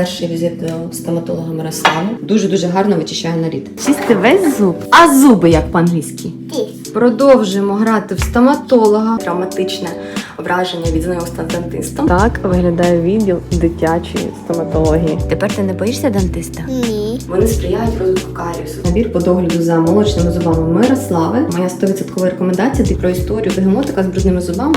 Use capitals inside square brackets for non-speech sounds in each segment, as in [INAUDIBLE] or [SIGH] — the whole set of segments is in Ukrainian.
Перший візит до стоматолога Мирославу. Дуже-дуже гарно вичищає наліт. Чисти весь зуб. А зуби як по-англійськи? Продовжуємо грати в стоматолога. Травматичне враження від знайомства з дантистом. Так виглядає відділ дитячої стоматології. Тепер ти не боїшся дантиста? Ні. Вони сприяють розвитку каріусу. Набір по догляду за молочними зубами Мирослави. Моя 100% рекомендація ти про історію бегемотика з брудними зубами.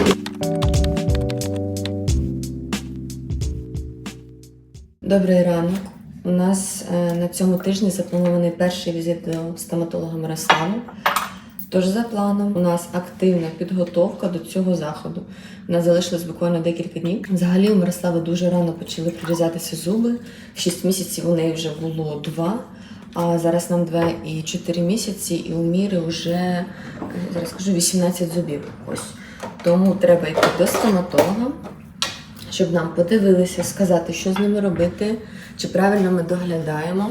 Добрий ранок. У нас е, на цьому тижні запланований перший візит до стоматолога Мирослави. Тож за планом у нас активна підготовка до цього заходу. У нас залишилось буквально декілька днів. Взагалі у Мирослави дуже рано почали прорізатися зуби. 6 місяців у неї вже було два. А зараз нам 2 і 4 місяці, і у міри вже зараз скажу 18 зубів. Ось тому треба йти до стоматолога, щоб нам подивилися, сказати, що з ними робити, чи правильно ми доглядаємо.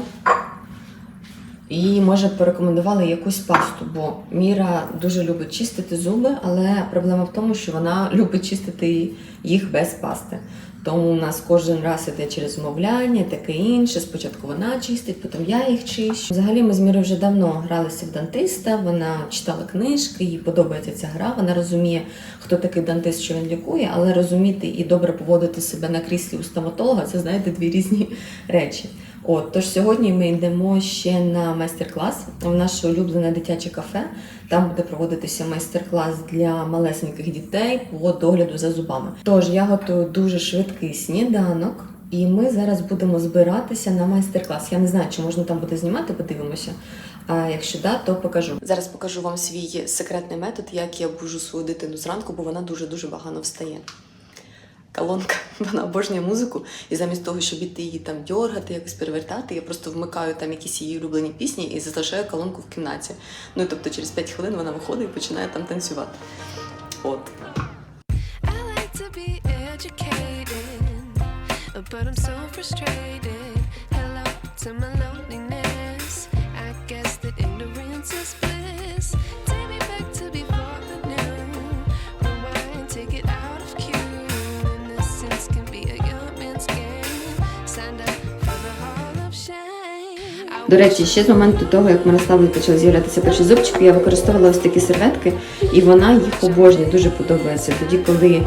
І може порекомендували якусь пасту, бо Міра дуже любить чистити зуби, але проблема в тому, що вона [LAUGHS] любить чистити їх без пасти. Тому у нас кожен раз іде через мовляння, таке інше. Спочатку вона чистить, потім я їх чищу. Взагалі ми з Мірою вже давно гралися в дантиста. Вона читала книжки, їй подобається ця гра. Вона розуміє, хто такий дантист, що він лікує, але розуміти і добре поводити себе на кріслі у стоматолога це знаєте дві різні речі. От тож сьогодні ми йдемо ще на майстер-клас в наше улюблене дитяче кафе. Там буде проводитися майстер-клас для малесеньких дітей по догляду за зубами. Тож я готую дуже швидкий сніданок, і ми зараз будемо збиратися на майстер-клас. Я не знаю, чи можна там буде знімати, подивимося. А якщо да, то покажу. Зараз покажу вам свій секретний метод, як я бужу свою дитину зранку, бо вона дуже дуже погано встає колонка, [LAUGHS] вона обожнює музику, і замість того, щоб іти її там дьоргати, якось перевертати, я просто вмикаю там якісь її улюблені пісні і залишаю колонку в кімнаті. Ну тобто через 5 хвилин вона виходить і починає там танцювати. От. But I'm so frustrated. Hello to my loneliness. I guess that ignorance is bliss. До речі, ще з моменту того, як Мирославі почали з'являтися перші зубчики, я використовувала ось такі серветки, і вона їх обожнює, дуже подобається. Тоді, коли,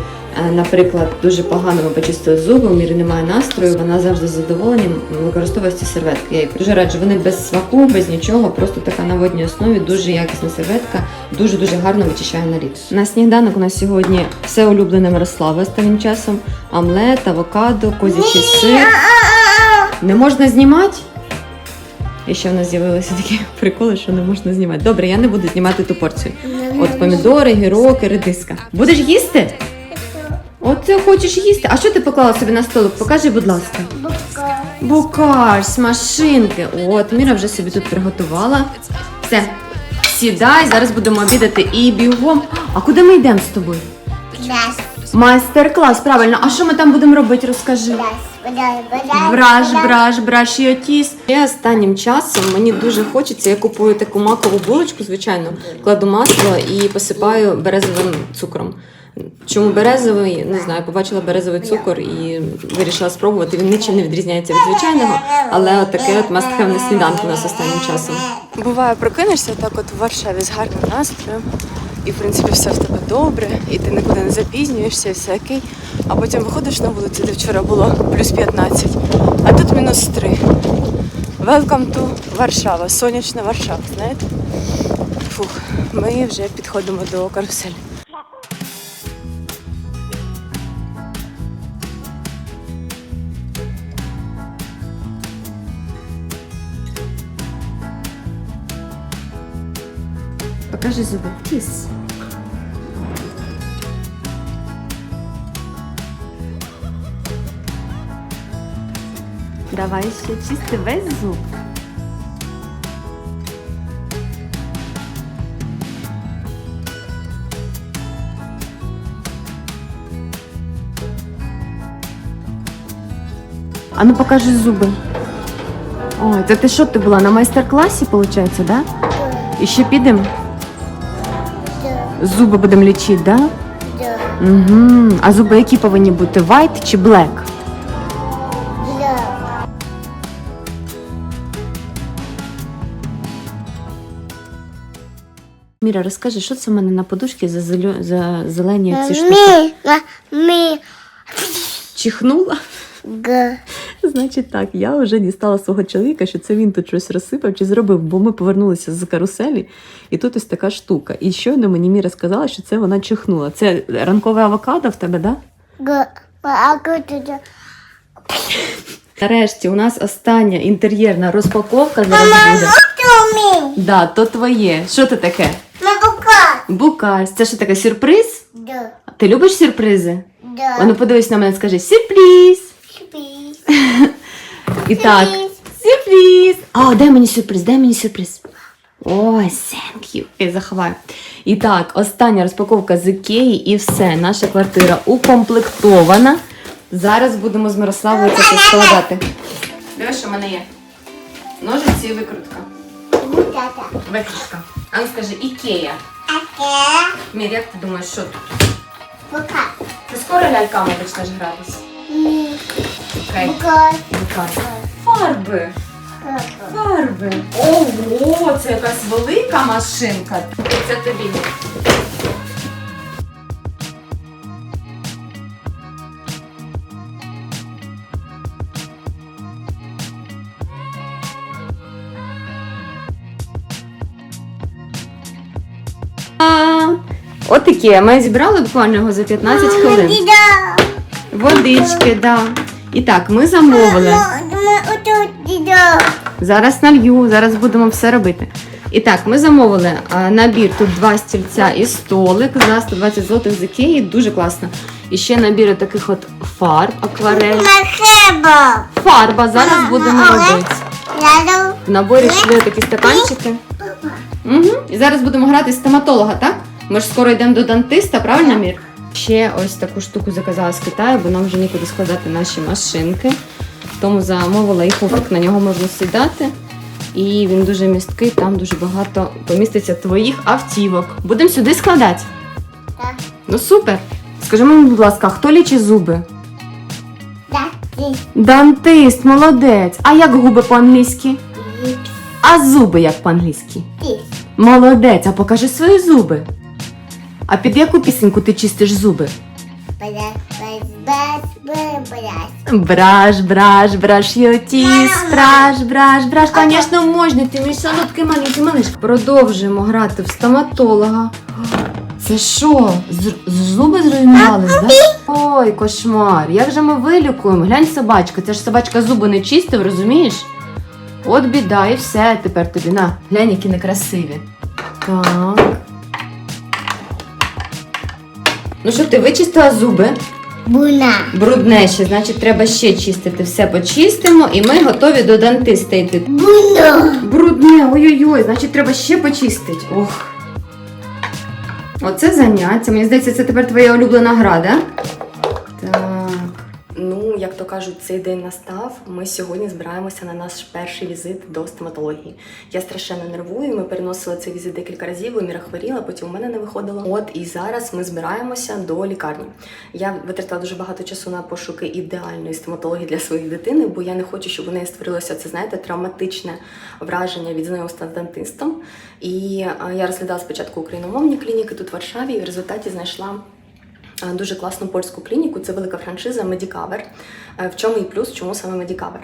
е, наприклад, дуже погано ми почистили зуби, у мірі немає настрою, вона завжди з задоволенням використовує ці серветки. Я їй дуже раджу. Вони без смаку, без нічого, просто така на водній основі, дуже якісна серветка, дуже дуже гарно вичищає наліт. На сніданок у нас сьогодні все улюблене Мирослави останнім часом: омлет, авокадо, козячий сир. Не можна знімати? І ще в нас з'явилися такі [LAUGHS] приколи, що не можна знімати. Добре, я не буду знімати ту порцію. От помідори, гіроки, редиска. Будеш їсти? От ти хочеш їсти. А що ти поклала собі на столик? Покажи, будь ласка. Букар, смашинки. От, Міра вже собі тут приготувала. Все. Сідай, зараз будемо обідати і бігом. А куди ми йдемо з тобою? Майстер-клас, правильно. А що ми там будемо робити? Розкажи. Браш, браш, браш і отіс. Я останнім часом мені дуже хочеться. Я купую таку макову булочку, звичайно, кладу масло і посипаю березовим цукром. Чому березовий? Не знаю, побачила березовий цукор і вирішила спробувати. Він нічим не відрізняється від звичайного, але от таке от мастхевне сніданок у нас останнім часом. Буває, прокинешся так от в Варшаві з гарним настроєм, і в принципі все в тебе добре, і ти нікуди не запізнюєшся, і все окей. А потім виходиш на вулицю, де вчора було плюс 15, а тут мінус 3. Welcome to Варшава, сонячна Варшава, знаєте? Фух, ми вже підходимо до каруселі. Покажи зуби. Кіс. Давай ще чисти весь зуб. А ну покажи зуби. Ой, це ти що ти була на майстер-класі, виходить, да? І ще підемо? Зуби будемо лічити, да? да, Угу. А зуби які повинні бути? White чи black? Міра, розкажи, що це в мене на подушці за, зелю... за зелені ці штуки? Ми, Чихнула? г, Значить так, я вже дістала свого чоловіка, що це він тут щось розсипав чи зробив, бо ми повернулися з каруселі, і тут ось така штука. І щойно мені Міра сказала, що це вона чихнула. Це ранкове авокадо в тебе, да? г, Нарешті у нас остання інтер'єрна розпаковка зараз буде. Да, то твоє. Що це таке? Мабука. Це що таке сюрприз? Да, Ти любиш сюрпризи? да. Ану, подивись на мене, скажи сюрприз. Шпіс. І так, сюрприз. А, дай мені сюрприз, дай мені сюрприз. Ой, thank you. Я заховаю. І так, остання розпаковка з Ікеї і все. Наша квартира укомплектована. Зараз будемо з Мирославою це все складати. Дивись, що в мене є. Ножиці і викрутка. Гутата. Викрутка. А ну скажи, Ікея. Аке. Мір, як ти думаєш, що тут? Бука. Ти скоро ляльками почнеш гратися? Ні. Окей. Бука. Бука. Фарби. Фарби. Ого, це якась велика машинка. Це тобі. От. Ми зібрали буквально його за 15 хвилин. Водички, да. І так, ми замовили. Зараз налью, зараз будемо все робити. І так, ми замовили набір тут два стільця і столик за 120 злотих з Ікеї. Дуже класно. І ще набір таких от фарб, акварель. Фарба зараз будемо робити. В наборі йшли такі стаканчики. Угу. І зараз будемо грати стоматолога, так? Ми ж скоро йдемо до дантиста, правильно, Мір? Ще ось таку штуку заказала з Китаю, бо нам вже нікуди складати наші машинки. Тому замовила і пуфик, на нього можна сідати. І він дуже місткий, там дуже багато поміститься твоїх автівок. Будемо сюди складати. Так. Ну супер. Скажи мені, будь ласка, хто лічить зуби? Ді. Дантист, молодець. А як губи по-англійськи? А зуби як по-англійськи? Молодець, а покажи свої зуби. А під яку пісеньку ти чистиш зуби? Браш, браш, браш, йотіс, браш, браш, браш. Звісно, можна, ти мій солодкий маленький малишка. Продовжуємо грати в стоматолога. Це що? З- Зуби зруйнувались, так? Ой, кошмар. Як же ми вилікуємо? Глянь, собачка. Це ж собачка зуби не чистив, розумієш? От біда, і все тепер тобі. На, глянь, які некрасиві. Так. Ну що, ти вичистила зуби? Буна. Брудне ще, значить, треба ще чистити. Все почистимо, і ми готові до дантиста йти. Буна. Брудне, ой-ой-ой, значить, треба ще почистити. Ох. Оце заняття. Мені здається, це тепер твоя улюблена гра, да? То кажуть, цей день настав. Ми сьогодні збираємося на наш перший візит до стоматології. Я страшенно нервую. Ми переносили цей візит декілька разів. Міра хворіла, потім у мене не виходило. От і зараз ми збираємося до лікарні. Я витратила дуже багато часу на пошуки ідеальної стоматології для своєї дитини, бо я не хочу, щоб у неї створилося це, знаєте, травматичне враження від знайомства з дантистом. І я розглядала спочатку україномовні клініки тут в Варшаві, і в результаті знайшла. Дуже класну польську клініку, це велика франшиза Medicover. Е, В чому і плюс, чому саме Medicover?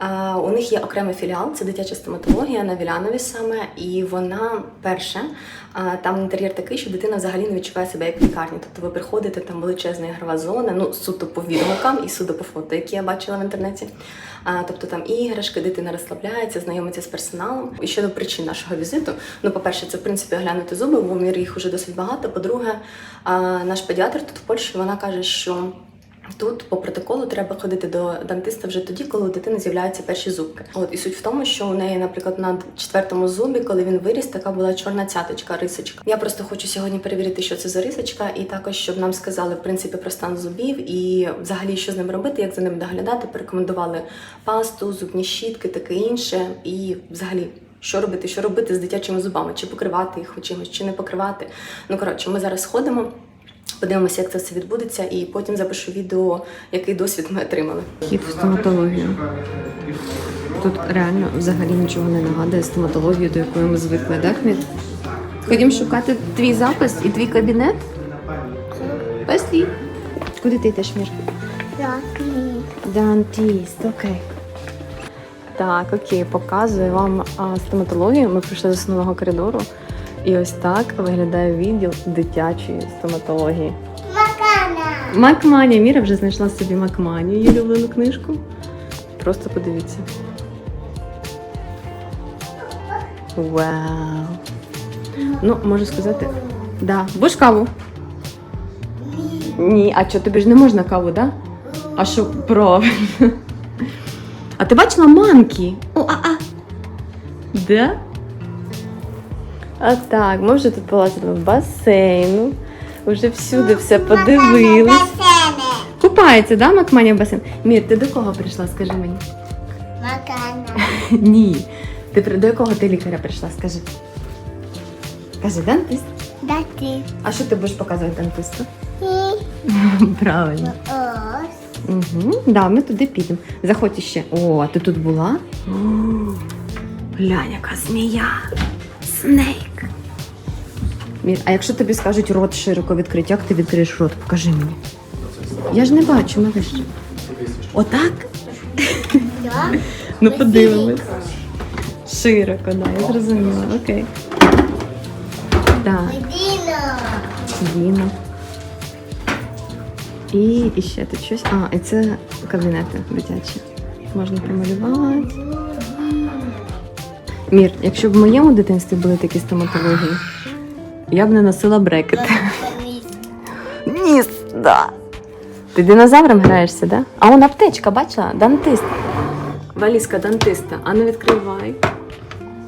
Е, У них є окремий філіал, це дитяча стоматологія на Вілянові саме, і вона перша. е, Там інтер'єр такий, що дитина взагалі не відчуває себе як в лікарні. Тобто ви приходите, там величезна ігрова зона, ну суто по відгукам і суто по фото, які я бачила в інтернеті. Тобто там іграшки, дитина розслабляється, знайомиться з персоналом. І щодо причин нашого візиту, ну, по-перше, це в принципі оглянути зуби, бо в мірі їх уже досить багато. По-друге, наш педіатр тут в Польщі вона каже, що. Тут по протоколу треба ходити до дантиста вже тоді, коли у дитини з'являються перші зубки. От і суть в тому, що у неї, наприклад, на четвертому зубі, коли він виріс, така була чорна цяточка, рисочка. Я просто хочу сьогодні перевірити, що це за рисочка, і також щоб нам сказали в принципі про стан зубів і взагалі що з ним робити, як за ним доглядати. Порекомендували пасту, зубні щітки, таке інше, і взагалі. Що робити, що робити з дитячими зубами, чи покривати їх чимось, чи не покривати. Ну коротше, ми зараз сходимо, Подивимося, як це все відбудеться, і потім запишу відео, який досвід ми отримали. Хід в стоматологію. Тут реально взагалі нічого не нагадує стоматологію, до якої ми звикли, так? Ходім шукати твій запис і твій кабінет. Пошли. Куди ти йдеш, Мір? Дантіст, окей. Так, окей, показую вам а, стоматологію. Ми прийшли з основного коридору. І ось так виглядає відділ дитячої стоматології. Макана. Макманія. Міра вже знайшла собі Макманію, її улюблену книжку. Просто подивіться. Вау! Ну, можу сказати. Да. Будеш каву? Ні, а що, тобі ж не можна каву, да? А що правильно? А ти бачила манки? О, а, а. Де? А так, ми вже тут полазили в басейну. Вже всюди все подивились. Купається, да, Макманя в басейн? Мір, ти до кого прийшла, скажи мені? Макана. [LAUGHS] Ні. Ти при- до якого ти лікаря прийшла, скажи. Кажи, дантист. Дати. А що ти будеш показувати дантисту? І [LAUGHS] Правильно. ось. Угу. Да, ми туди підемо. Заходь іще. О, а ти тут була? О, [GASPS] глянь, яка змія. Снейк. Мір, а якщо тобі скажуть рот широко відкрити, як ти відкриєш рот? Покажи мені. Я ж не бачу, малиш. Отак? Да. Ну, подивимось. Широко, да, я зрозуміла. Окей. Так, Діно. Діна. І, і ще тут щось. А, і це кабінети дитячі. Можна промалювати. Мір, якщо б в моєму дитинстві були такі стоматології, я б не носила брекети. Ніс, да. Ти динозавром граєшся, да? А он аптечка, бачила? Дантист. Валізка дантиста. А не відкривай.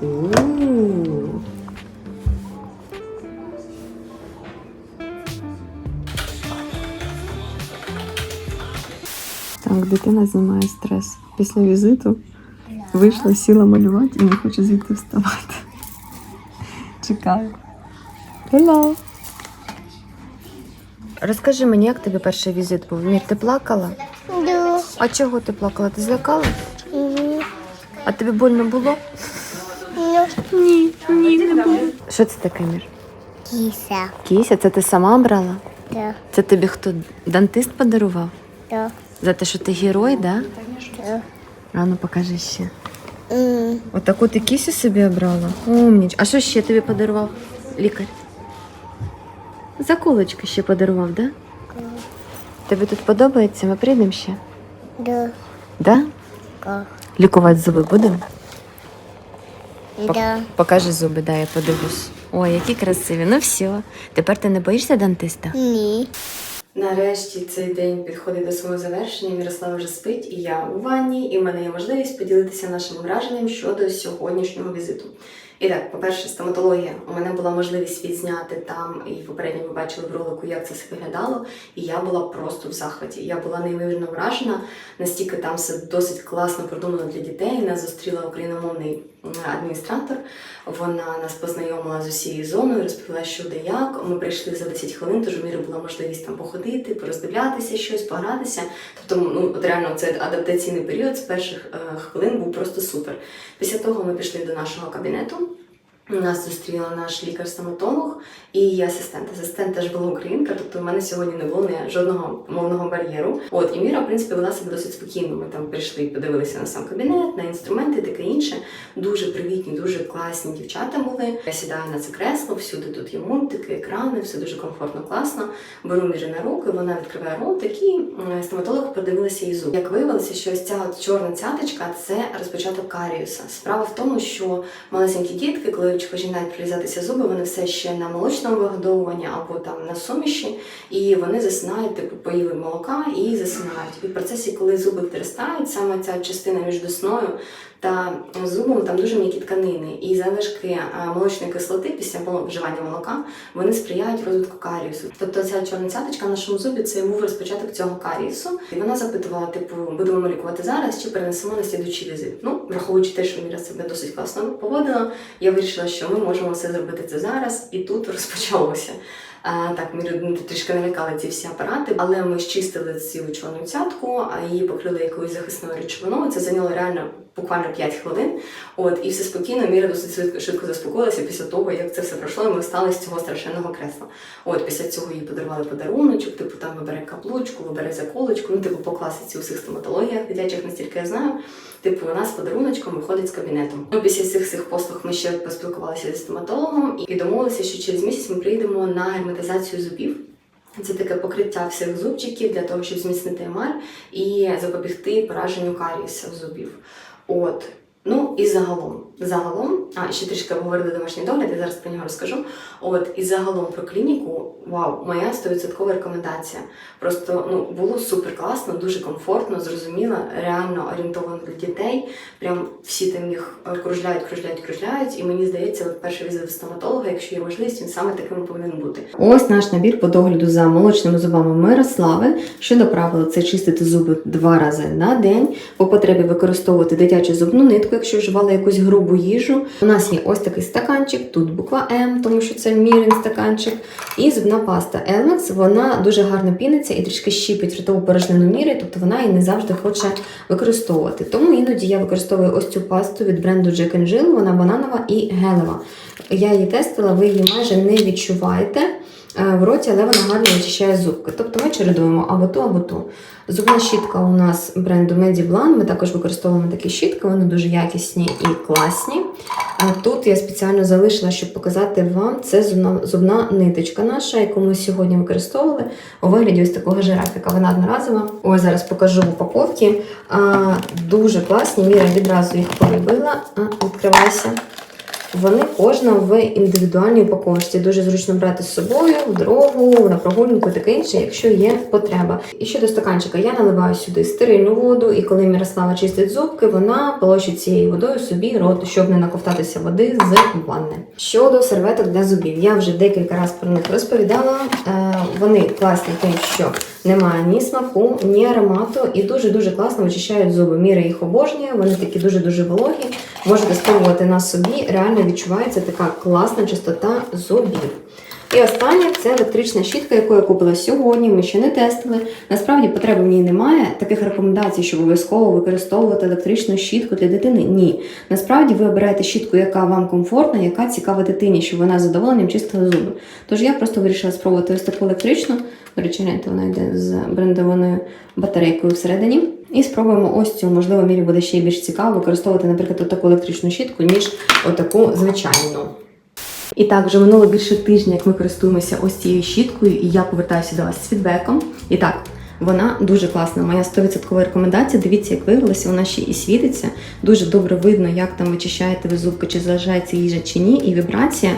У-у-у. Так, дитина знімає стрес. Після візиту вийшла, сіла малювати і не хоче звідти вставати. Чекаю. Hello. Розкажи мені, як тобі перший візит був? Мір, ти плакала? Ду. А чого ти плакала? Ти злякалась? Ні. А тобі больно було? Ну. Ні, ні, не було. Що це таке, Мір? Кіса. Кіся, це ти сама брала? Да. Це тобі хто дантист подарував? Да. За те, що ти герой, да? Да. А ну покажи ще. М. Отаку ти кісю собі обрала? Умніч. А що ще тобі подарував лікар? Заколочки ще подарував, да? Тобі тут подобається? Ми прийдемо ще? Да. Да? Ка. Лікувати зуби будемо? Да. Покажи зуби, да, я подивлюсь. Ой, які красиві. Ну все. Тепер ти не боїшся дантиста? Ні. Нарешті цей день підходить до свого завершення. Мірослава вже спить, і я у ванні, і в мене є можливість поділитися нашим враженням щодо сьогоднішнього візиту. І так, по-перше, стоматологія. У мене була можливість відзняти там, і попередньо ви бачили в ролику, як це все виглядало. І я була просто в захваті. Я була неймовірно вражена. Настільки там все досить класно продумано для дітей. Нас зустріла україномовний адміністратор. Вона нас познайомила з усією зоною, розповіла, що де як. Ми прийшли за 10 хвилин, тож у Міри була можливість там походити, пороздивлятися щось, погратися. Тобто, ну от реально цей адаптаційний період з перших е, хвилин був просто супер. Після того ми пішли до нашого кабінету. Нас зустріла наш лікар-стоматолог і її асистент. Асистент теж була українка, тобто в мене сьогодні не було жодного мовного бар'єру. От і Міра, в принципі, вела себе досить спокійно. Ми там прийшли, подивилися на сам кабінет, на інструменти, таке інше. Дуже привітні, дуже класні дівчата були. Я сідаю на це кресло, всюди тут є мультики, екрани, все дуже комфортно, класно. Беру Мірі на руки, вона відкриває ротик і стоматолог подивилася її зуб. Як виявилося, що ось ця от чорна цяточка це розпочаток каріуса. Справа в тому, що малесенькі дітки, коли починають прорізатися зуби, вони все ще на молочному вигодовуванні або там на суміші, і вони засинають, типу поїли молока і засинають. І в процесі, коли зуби виростають, саме ця частина між десною та зубом там дуже м'які тканини. І залишки молочної кислоти після вживання молока вони сприяють розвитку каріусу. Тобто ця чорна цяточка на нашому зубі це був розпочаток цього каріусу. І вона запитувала: типу, будемо лікувати зараз чи перенесемо на слідучий візит. Ну, враховуючи те, що Міра себе досить класно поводила, я вирішила, що ми можемо все зробити це зараз, і тут розпочалося. Так, ми трішки налякали ці всі апарати, але ми щистили цю чорну цятку, її покрили якоюсь захисною речовиною. Це зайняло реально буквально 5 хвилин. От і все спокійно, Міра досить швидко, заспокоїлася після того, як це все пройшло, і ми встали з цього страшенного кресла. От після цього їй подарували подаруночок, типу там вибере каплучку, вибере заколочку. Ну, типу, по класиці у всіх стоматологіях дитячих настільки я знаю. Типу, вона з подаруночком виходить з кабінету. Ну, після цих цих послуг ми ще поспілкувалися зі стоматологом і домовилися, що через місяць ми приїдемо на герметизацію зубів. Це таке покриття всіх зубчиків для того, щоб зміцнити емаль і запобігти пораженню карієса зубів. От. Ну і загалом, загалом, а ще трішки обговорили домашній догляд, я зараз про нього розкажу. От і загалом про клініку, вау, моя 100% рекомендація. Просто ну було супер класно, дуже комфортно, зрозуміло, реально орієнтовано для дітей. Прям всі там їх кружляють, кружляють, кружляють. І мені здається, от перший візит до стоматолога, якщо є можливість, він саме таким повинен бути. Ось наш набір по догляду за молочними зубами Мирослави. Щодо правил, це чистити зуби два рази на день. По потребі використовувати дитячу зубну нитку, якщо вживали якусь грубу їжу. У нас є ось такий стаканчик, тут буква М, тому що це мірин стаканчик. І зубна паста Elmex, вона дуже гарно піниться і трішки щіпить ротову порожнину міри, тобто вона її не завжди хоче використовувати. Тому іноді я використовую ось цю пасту від бренду Jack Jill, вона бананова і гелева. Я її тестила, ви її майже не відчуваєте е, в роті, але вона гарно очищає зубки. Тобто ми чередуємо або ту, або ту. Зубна щітка у нас бренду Mediblan. Ми також використовуємо такі щітки, вони дуже якісні і класні. Тут я спеціально залишила, щоб показати вам, це зубна, зубна ниточка наша, яку ми сьогодні використовували у вигляді ось такого жирафіка. Вона одноразова. Ось зараз покажу в упаковці. А, дуже класні. Міра відразу їх полюбила. А, відкривайся. Вони кожна в індивідуальній упаковці. Дуже зручно брати з собою в дорогу, на прогулянку, таке інше, якщо є потреба. І щодо стаканчика, я наливаю сюди стерильну воду, і коли Мірослава чистить зубки, вона полощить цією водою собі рот, щоб не наковтатися води з ванни. Щодо серветок для зубів, я вже декілька разів про них розповідала. Е, Вони класні тим, що немає ні смаку, ні аромату, і дуже дуже класно вичищають зуби. Міра їх обожнює, вони такі дуже дуже вологі. Можете спробувати на собі. Реально відчувається така класна чистота зубів. І останнє це електрична щітка, яку я купила сьогодні. Ми ще не тестили. Насправді потреби в ній немає. Таких рекомендацій, що обов'язково використовувати електричну щітку для дитини. Ні. Насправді ви обираєте щітку, яка вам комфортна, яка цікава дитині, щоб вона задоволенням чистила зуби. Тож я просто вирішила спробувати ось таку електричну. Гляньте, вона йде з брендованою батарейкою всередині. І спробуємо ось цю, можливо, мірі буде ще більш цікаво використовувати, наприклад, таку електричну щітку, ніж отаку звичайну. І так, вже минуло більше тижня, як ми користуємося ось цією щіткою, і я повертаюся до вас з фідбеком. І так, вона дуже класна. Моя 100% рекомендація. Дивіться, як виявилося, вона ще і світиться. Дуже добре видно, як там вичищаєте ви зубки, чи залишається їжа чи ні, і вібрація.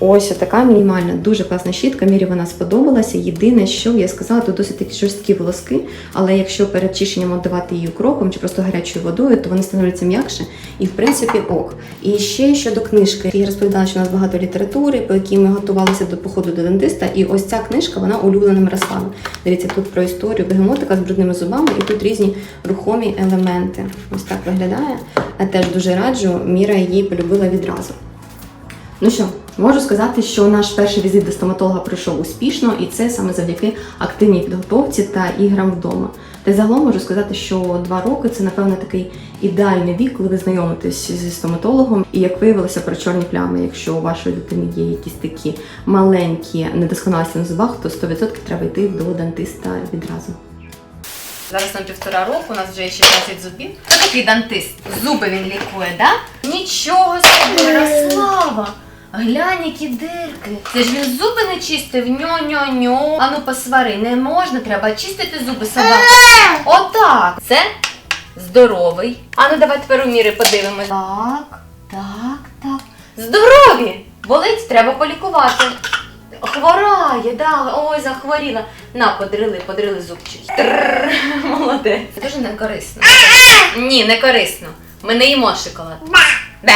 Ось така мінімальна, дуже класна щітка. Мірі вона сподобалася. Єдине, що я сказала, тут досить такі жорсткі волоски, але якщо перед чищенням отдавати її укропом чи просто гарячою водою, то вони становляться м'якше і в принципі ок. І ще щодо книжки, я розповідала, що у нас багато літератури, по якій ми готувалися до походу до дентиста. І ось ця книжка вона улюблена Мирослава. Дивіться, тут про історію бегемотика з брудними зубами, і тут різні рухомі елементи. Ось так виглядає. Я теж дуже раджу. Міра її полюбила відразу. Ну що, можу сказати, що наш перший візит до стоматолога пройшов успішно, і це саме завдяки активній підготовці та іграм вдома. Та й загалом можу сказати, що два роки це напевно такий ідеальний вік, коли ви знайомитесь зі стоматологом. І як виявилося про чорні плями, якщо у вашої дитини є якісь такі маленькі недосконалості на зубах, то 100% треба йти до дантиста відразу. Зараз на півтора року, у нас вже є 16 зубів. Це такий дантист. Зуби він лікує, да? Нічого собі, Ярослава! Глянь, які дирки. Це ж він зуби не чистив. Ньо-ньо-ньо. Ану посвари, не можна, треба чистити зуби собаки. Отак. Це здоровий. Ану, давай тепер у міри подивимось. Так, так, так. Здорові! Болить, треба полікувати. Хворає, да, ой, захворіла. На, подрили, подрили зубчики. Трррр, Молодець. Це дуже не корисно. Ні, не корисно. Ми не їмо шоколад. Бе!